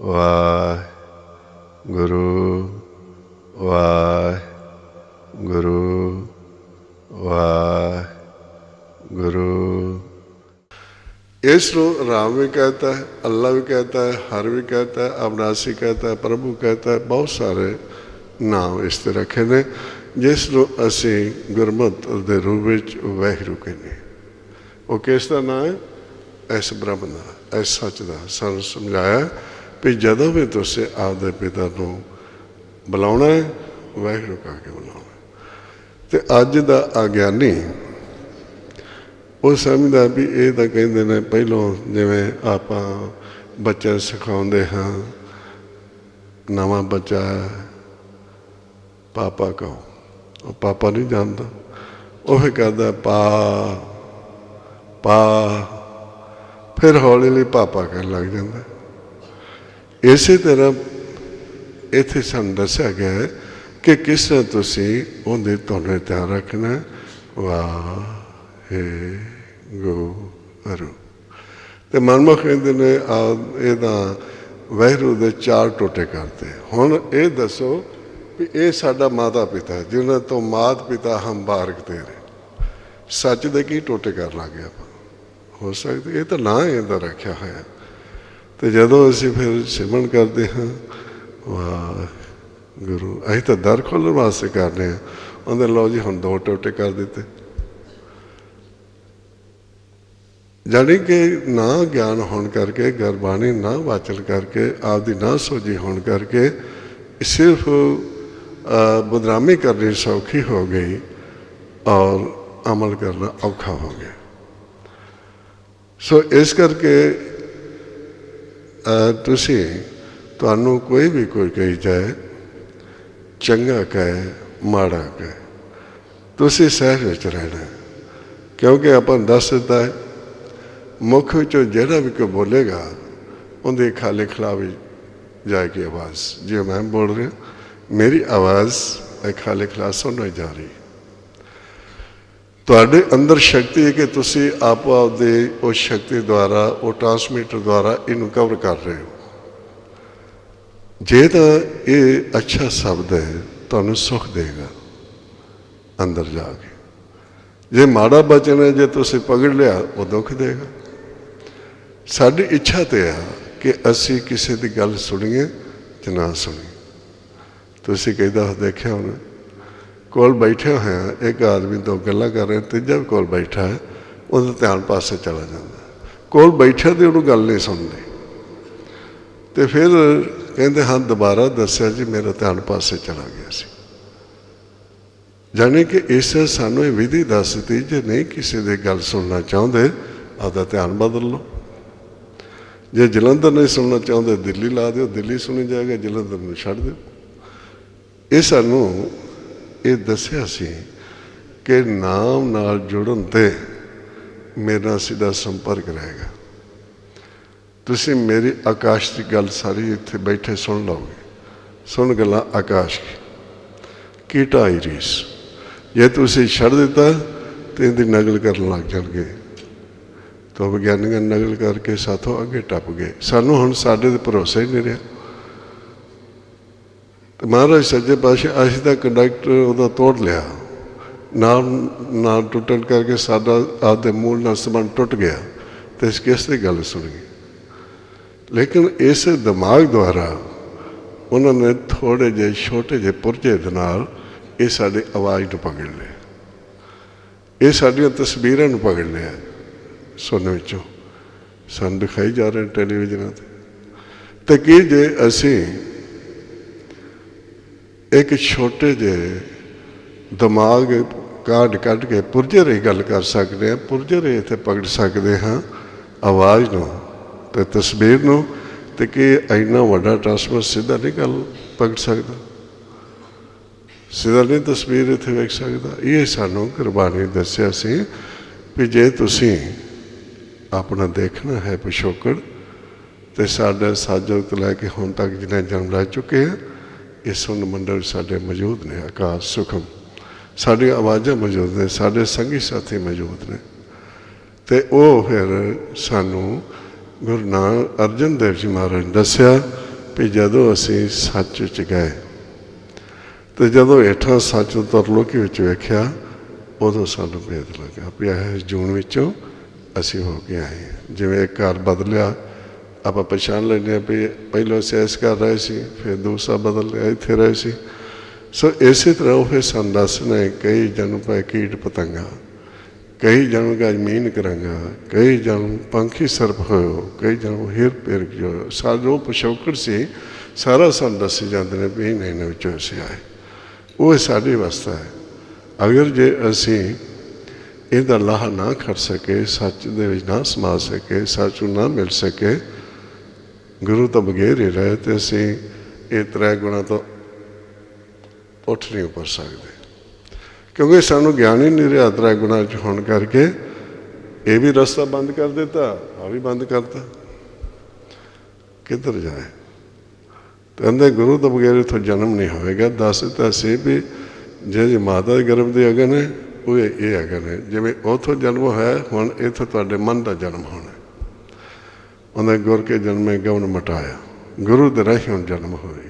ਵਾਹਿਗੁਰੂ ਵਾਹਿਗੁਰੂ ਵਾਹਿਗੁਰੂ। ਇਸ ਨੂੰ ਰਾਮ ਵੀ ਕਹਤਾ ਹੈ, ਅੱਲਾ ਵੀ ਕਹਤਾ ਹੈ, ਹਰ ਵੀ ਕਹਤਾ ਹੈ ਅਵਨਾਸੀ ਕਹਤਾ ਹੈ, ਪ੍ਰਭੂ ਕਹਤਾ ਹੈ, ਬਹੁਤ ਸਾਰੇ ਨਾਮ ਇਸ ਤੇ ਰੱਖੇ ਨੇ, ਜਿਸ ਨੂੰ ਅਸੀਂ ਗੁਰਮਤ ਦੇ ਰੂਪ ਵਿੱਚ ਵਾਹਿਗੁਰੂ ਕਹਿੰਦੇ ਉਹ ਕਿਸ ਦਾ ਨਾਮ ਹੈ? ਇਸ ਬ੍ਰਹਮ ਦਾ ਇਸ ਸੱਚ ਦਾ। ਸਾਨੂੰ ਸਮਝਾਇਆ ਵੀ ਜਦੋਂ ਵੀ ਤੁਸੀਂ ਆਪਦੇ ਪਿਤਾ ਨੂੰ ਬੁਲਾਉਣਾ ਹੈ, ਵਾਹਿਗੁਰੂ ਕਹ ਕੇ ਬੁਲਾਉਣਾ ਹੈ। ਤੇ ਅੱਜ ਦਾ ਅਗਿਆਨੀ ਉਹ ਸਮਝਦਾ ਵੀ ਇਹ ਤਾਂ ਕਹਿੰਦੇ ਨੇ ਪਹਿਲੋਂ ਜਿਵੇਂ ਆਪਾਂ ਬੱਚਿਆਂ ਸਿਖਾਉਂਦੇ ਹਾਂ, ਨਵਾਂ ਬੱਚਾ ਪਾਪਾ ਕਹੋ। ਉਹ ਪਾਪਾ ਨਹੀਂ ਜਾਣਦਾ। ਉਹ ਫਿਰ ਕਰਦਾ ਪਾ ਪਾ, ਫਿਰ ਹੌਲੀ ਹੌਲੀ ਪਾਪਾ ਕਹਿਣ ਲੱਗ ਜਾਂਦਾ। ਇਸੇ ਤਰ੍ਹਾਂ ਇੱਥੇ ਸਾਨੂੰ ਦੱਸਿਆ ਗਿਆ ਹੈ ਕਿ ਕਿਸ ਤਰ੍ਹਾਂ ਤੁਸੀਂ ਉਹਦੇ ਤੁਹਾਡੇ ਧਿਆਨ ਰੱਖਣਾ ਵਾਹ ਹੈ। ਗੁਰੂ ਤੇ ਮਨਮੁਖ ਕਹਿੰਦੇ ਨੇ, ਆ, ਇਹਦਾ ਵਹਿਰੂ ਦੇ ਚਾਰ ਟੋਟੇ ਕਰਤੇ। ਹੁਣ ਇਹ ਦੱਸੋ ਵੀ ਇਹ ਸਾਡਾ ਮਾਤਾ ਪਿਤਾ ਜਿਨ੍ਹਾਂ ਤੋਂ ਮਾਤ ਪਿਤਾ ਹਮ ਬਾਰਕ ਦੇ ਸੱਚ ਦੇ ਕੀ ਟੋਟੇ ਕਰ ਲਾਂਗੇ ਆਪਾਂ? ਹੋ ਸਕਦਾ, ਇਹ ਤਾਂ ਨਾ ਇਹਦਾ ਰੱਖਿਆ ਹੋਇਆ ਤੇ ਜਦੋਂ ਅਸੀਂ ਫਿਰ ਸਿਮਰਨ ਕਰਦੇ ਹਾਂ ਵਾਹ ਗੁਰੂ ਅਸੀਂ ਤਾਂ ਦਰ ਖੋਲਣ ਵਾਸਤੇ ਕਰਦੇ ਹਾਂ। ਉਹਦੇ ਲਓ ਜੀ, ਹੁਣ ਦੋ ਟੋਟੇ ਕਰ ਦਿੱਤੇ। ਜਾਣੀ ਕਿ ਨਾ ਗਿਆਨ ਹੋਣ ਕਰਕੇ, ਗੁਰਬਾਣੀ ਨਾ ਵਾਚਨ ਕਰਕੇ, ਆਪਦੀ ਨਾ ਸੋਝੀ ਹੋਣ ਕਰਕੇ ਸਿਰਫ ਬਦਨਾਮੀ ਕਰਨੀ ਸੌਖੀ ਹੋ ਗਈ ਔਰ ਅਮਲ ਕਰਨਾ ਔਖਾ ਹੋ ਗਿਆ। ਸੋ ਇਸ ਕਰਕੇ ਤੁਸੀਂ ਤੁਹਾਨੂੰ ਕੋਈ ਵੀ ਕੋਈ ਕਹੀ ਜਾਏ, ਚੰਗਾ ਕਹੇ, ਮਾੜਾ ਕਹੇ, ਤੁਸੀਂ ਸਹਿਜ ਵਿੱਚ ਰਹਿਣਾ ਕਿਉਂਕਿ ਆਪਾਂ ਨੂੰ ਦੱਸ ਦਿੱਤਾ ਹੈ, ਮੁੱਖ ਵਿੱਚੋਂ ਜਿਹੜਾ ਵੀ ਕੋਈ ਬੋਲੇਗਾ, ਉਹਦੇ ਖਾਲੇ ਖਿਲਾਵੇ ਜਾਏਗੀ ਆਵਾਜ਼। ਜੇ ਮੈਂ ਬੋਲ ਰਿਹਾ, ਮੇਰੀ ਆਵਾਜ਼, ਇਹ ਖਾਲੇ ਖਿਲਾ ਸੁਣਨ ਜਾ ਰਹੀ ਤੁਹਾਡੇ ਅੰਦਰ ਸ਼ਕਤੀ ਹੈ ਕਿ ਤੁਸੀਂ ਆਪੋ ਆਪਦੇ ਉਸ ਸ਼ਕਤੀ ਦੁਆਰਾ, ਉਹ ਟਰਾਂਸਮਿਟਰ ਦੁਆਰਾ ਇਹਨੂੰ ਕਵਰ ਕਰ ਰਹੇ ਹੋ। ਜੇ ਤਾਂ ਇਹ ਅੱਛਾ ਸ਼ਬਦ ਹੈ, ਤੁਹਾਨੂੰ ਸੁਖ ਦੇਗਾ ਅੰਦਰ ਜਾ ਕੇ। ਜੇ ਮਾੜਾ ਬਚਨ ਹੈ, ਜੇ ਤੁਸੀਂ ਪਕੜ ਲਿਆ, ਉਹ ਦੁੱਖ ਦੇਗਾ। ਸਾਡੀ ਇੱਛਾ ਤੇ ਆ ਕਿ ਅਸੀਂ ਕਿਸੇ ਦੀ ਗੱਲ ਸੁਣੀਏ ਜਾਂ ਨਾ ਸੁਣੀਏ। ਤੁਸੀਂ ਕਹਿੰਦਾ ਦੇਖਿਆ ਹੋਣਾ ਕੋਲ ਬੈਠੇ ਹੋਏ ਆ, ਇੱਕ ਆਦਮੀ ਦੋ ਗੱਲਾਂ ਕਰ ਰਿਹਾ, ਤੀਜਾ ਵੀ ਕੋਲ ਬੈਠਾ ਹੈ, ਉਹਦਾ ਧਿਆਨ ਪਾਸੇ ਚਲਾ ਜਾਂਦਾ ਕੋਲ ਬੈਠਾ ਤੇ ਉਹਨੂੰ ਗੱਲ ਨਹੀਂ ਸੁਣਦੀ। ਤੇ ਫਿਰ ਕਹਿੰਦੇ, ਹਾਂ, ਦੁਬਾਰਾ ਦੱਸਿਆ ਜੀ, ਮੇਰਾ ਧਿਆਨ ਪਾਸੇ ਚਲਾ ਗਿਆ ਸੀ। ਜਾਣੀ ਕਿ ਇਸ ਸਾਨੂੰ ਇਹ ਵਿਧੀ ਦੱਸ ਦਿੱਤੀ ਜੇ ਨਹੀਂ ਕਿਸੇ ਦੀ ਗੱਲ ਸੁਣਨਾ ਚਾਹੁੰਦੇ, ਆਪਦਾ ਧਿਆਨ ਬਦਲ ਲਓ। ਜੇ ਜਲੰਧਰ ਨਹੀਂ ਸੁਣਨਾ ਚਾਹੁੰਦੇ, ਦਿੱਲੀ ਲਾ ਦਿਓ, ਦਿੱਲੀ ਸੁਣੀ ਜਾਏਗਾ, ਜਲੰਧਰ ਨੂੰ ਛੱਡ ਦਿਓ। ਇਹ ਸਾਨੂੰ ਇਹ ਦੱਸਿਆ ਸੀ ਕਿ ਨਾਮ ਨਾਲ ਜੁੜਨ ਤੇ ਮੇਰਾ ਸਿੱਧਾ ਸੰਪਰਕ ਰਹੇਗਾ ਤੁਸੀਂ ਮੇਰੀ ਆਕਾਸ਼ ਦੀ ਗੱਲ ਸਾਰੀ ਇੱਥੇ ਬੈਠੇ ਸੁਣ ਲਓਗੇ। ਸੁਣ ਗੱਲਾਂ ਆਕਾਸ਼ ਦੀ। ਕੀਟਾ ਇਰੀਸ। ਜੇ ਤੁਸੀਂ ਛੱਡ ਦਿੱਤਾ ਤੇ ਇਹਦੀ ਨਕਲ ਕਰਨ ਲੱਗ ਜਾਣਗੇ। ਤਾਂ ਵਿਗਿਆਨੀਆਂ ਨਕਲ ਕਰਕੇ ਸਾਥੋਂ ਅੱਗੇ ਟੱਪ ਗਏ। ਸਾਨੂੰ ਹੁਣ ਸਾਡੇ ਤੇ ਭਰੋਸਾ ਹੀ ਨਹੀਂ ਰਿਹਾ। ਤੇ ਮਹਾਰਾਜ ਸੱਜੇ ਪਾਸੇ ਅਸੀਂ ਤਾਂ ਕੰਡਕਟਰ ਉਹਦਾ ਤੋੜ ਲਿਆ। ਨਾਮ ਨਾਲ ਟੁੱਟਣ ਕਰਕੇ ਸਾਡਾ ਆਪਦੇ ਮੂਲ ਨਾਲ ਸੰਬੰਧ ਟੁੱਟ ਗਿਆ ਤੇ ਇਸ ਕਿਸ ਦੀ ਗੱਲ ਸੁਣ ਸੁਣੀ ਲੇਕਿਨ ਇਸ ਦਿਮਾਗ ਦੁਆਰਾ ਉਹਨਾਂ ਨੇ ਥੋੜੇ ਜਿਹੇ, ਛੋਟੇ ਜਿਹੇ ਪੁਰਜੇ ਦੇ ਨਾਲ ਇਹ ਸਾਡੀ ਆਵਾਜ਼ ਨੂੰ ਪਕੜ ਲਿਆ। ਇਹ ਸਾਡੀਆਂ ਤਸਵੀਰਾਂ ਨੂੰ ਪਕੜ ਲਿਆ। ਸੁਣਨ ਵਿੱਚੋਂ ਸਾਨੂੰ ਦਿਖਾਈ ਜਾ ਰਹੇ ਟੈਲੀਵਿਜ਼ਨਾਂ ਤੇ। ਤੇ ਕੀ ਜੇ ਅਸੀਂ ਇੱਕ ਛੋਟੇ ਜਿਹੇ ਦਿਮਾਗ ਕਾਢ ਕੱਢ ਕੇ ਪੁਰਜੇ ਰਹੀ ਗੱਲ ਕਰ ਸਕਦੇ ਹਾਂ, ਪੁਰਜੇ ਰਹੀ ਇੱਥੇ ਪਕੜ ਸਕਦੇ ਹਾਂ ਆਵਾਜ਼ ਨੂੰ ਤੇ ਤਸਵੀਰ ਨੂੰ ਤੇ ਕਿ ਇੰਨਾ ਵੱਡਾ ਟਰਾਂਸਫਰ ਸਿੱਧਾ ਨਹੀਂ ਗੱਲ ਪਕੜ ਸਕਦਾ। ਸਿੱਧਾ ਨਹੀਂ ਤਸਵੀਰ ਇੱਥੇ ਵੇਖ ਸਕਦਾ। ਇਹ ਸਾਨੂੰ ਕੁਰਬਾਨੀ ਦੱਸਿਆ ਸੀ ਵੀ ਜੇ ਤੁਸੀਂ ਆਪਣਾ ਦੇਖਣਾ ਹੈ ਪਿਛੋਕੜ ਤੇ ਸਾਡਾ ਸਾਜੋ ਤੋਂ ਲੈ ਕੇ ਹੁਣ ਤੱਕ ਜਿਹਨੇ ਜਨਮ ਲੈ ਚੁੱਕੇ ਆ ਇਹ ਸੁਣ ਮੰਡਲ ਸਾਡੇ ਮੌਜੂਦ ਨੇ, ਆਕਾਸ਼ ਸੁਖਮ। ਸਾਡੀਆਂ ਆਵਾਜ਼ਾਂ ਮੌਜੂਦ ਨੇ, ਸਾਡੇ ਸੰਗੀ ਸਾਥੀ ਮੌਜੂਦ ਨੇ। ਤੇ ਉਹ ਫਿਰ ਸਾਨੂੰ ਗੁਰੂ ਨਾਨਕ ਅਰਜਨ ਦੇਵ ਜੀ ਮਹਾਰਾਜ ਨੇ ਦੱਸਿਆ ਵੀ ਜਦੋਂ ਅਸੀਂ ਸੱਚ ਵਿੱਚ ਗਏ, ਤੇ ਜਦੋਂ ਹੇਠਾਂ ਸੱਚ ਉਤਰ ਲੋਕੀ ਵਿੱਚ ਵੇਖਿਆ, ਉਦੋਂ ਸਾਨੂੰ ਭੇਦ ਲੱਗਾ ਵੀ ਇਹ ਜੂਨ ਵਿੱਚੋਂ ਅਸੀਂ ਹੋ ਕੇ ਆਏ ਜਿਵੇਂ ਇੱਕ ਘਰ ਬਦਲਿਆ ਆਪਾਂ ਪਛਾਣ ਲੈਂਦੇ ਹਾਂ ਵੀ ਪਹਿਲਾਂ ਸੈਸ ਕਰ ਰਹੇ ਸੀ, ਫਿਰ ਦੂਸਰਾ ਬਦਲ ਗਿਆ ਇੱਥੇ ਰਹੇ ਸੀ। ਸੋ ਇਸੇ ਤਰ੍ਹਾਂ ਉਹ ਸਾਨੂੰ ਦੱਸਣਾ ਕਈ ਜਨਮ ਪੈ ਕੀਟ ਪਤੰਗਾ, ਕਈ ਜਨਮ ਕਾ ਕਰਾਂਗਾ, ਕਈ ਜਨਮ ਪੰਖੀ ਸਰਪ ਹੋਇਓ, ਕਈ ਜਨਮ ਹਿਰ ਪੇਰ ਜੋ ਸਾਡੋ ਪਸ਼ੌਕੜ ਸੀ, ਸਾਰਾ ਸਾਨੂੰ ਦੱਸੇ ਜਾਂਦੇ ਨੇ ਵੀ ਨਹੀਂ ਨੇ ਵਿੱਚੋਂ ਅਸੀਂ ਆਏ। ਉਹ ਸਾਡੀ ਅਵਸਥਾ ਹੈ। ਅਗਰ ਜੇ ਅਸੀਂ ਇਹਦਾ ਲਾਹ ਨਾ ਕਰ ਸਕੇ, ਸੱਚ ਦੇ ਵਿੱਚ ਨਾ ਸਮਾ ਸਕੇ, ਸੱਚ ਨੂੰ ਨਾ ਮਿਲ ਸਕੇ ਗੁਰੂ ਤੋਂ ਬਗੈਰ ਹੀ ਰਹੇ ਤੇ ਅਸੀਂ ਇਹ ਤ੍ਰੈ ਗੁਣਾ ਤੋਂ ਉੱਠ ਨਹੀਂ ਉੱਪਰ ਸਕਦੇ। ਕਿਉਂਕਿ ਸਾਨੂੰ ਗਿਆਨ ਹੀ ਨਹੀਂ ਰਿਹਾ ਤ੍ਰੈ ਗੁਣਾ ਚ ਹੋਣ ਕਰਕੇ। ਇਹ ਵੀ ਰਸਤਾ ਬੰਦ ਕਰ ਦਿੱਤਾ ਆ ਵੀ ਬੰਦ ਕਰਤਾ। ਕਿੱਧਰ ਜਾਏ? ਕਹਿੰਦੇ ਗੁਰੂ ਤੋਂ ਬਗੈਰ ਇਥੋਂ ਜਨਮ ਨਹੀਂ ਹੋਵੇਗਾ। ਦੱਸ ਦਿੱਤਾ ਸੀ ਵੀ ਜੇ ਮਾਤਾ ਦੇ ਗਰਭ ਦੇ ਅਗਨ ਹੈ ਉਹ ਇਹ ਇਹ ਅਗਨ ਹੈ ਜਿਵੇਂ ਉਥੋਂ ਜਨਮ ਹੋਇਆ, ਹੁਣ ਇਥੋਂ ਤੁਹਾਡੇ ਮਨ ਦਾ ਜਨਮ ਹੋਣਾ। ਉਹਨੇ ਗੁਰ ਕੇ ਜਨਮੇ ਗਵਨ ਮਟਾਇਆ। ਗੁਰੂ ਦੇ ਰਾਹੀਂ ਜਨਮ ਹੋਵੇਗਾ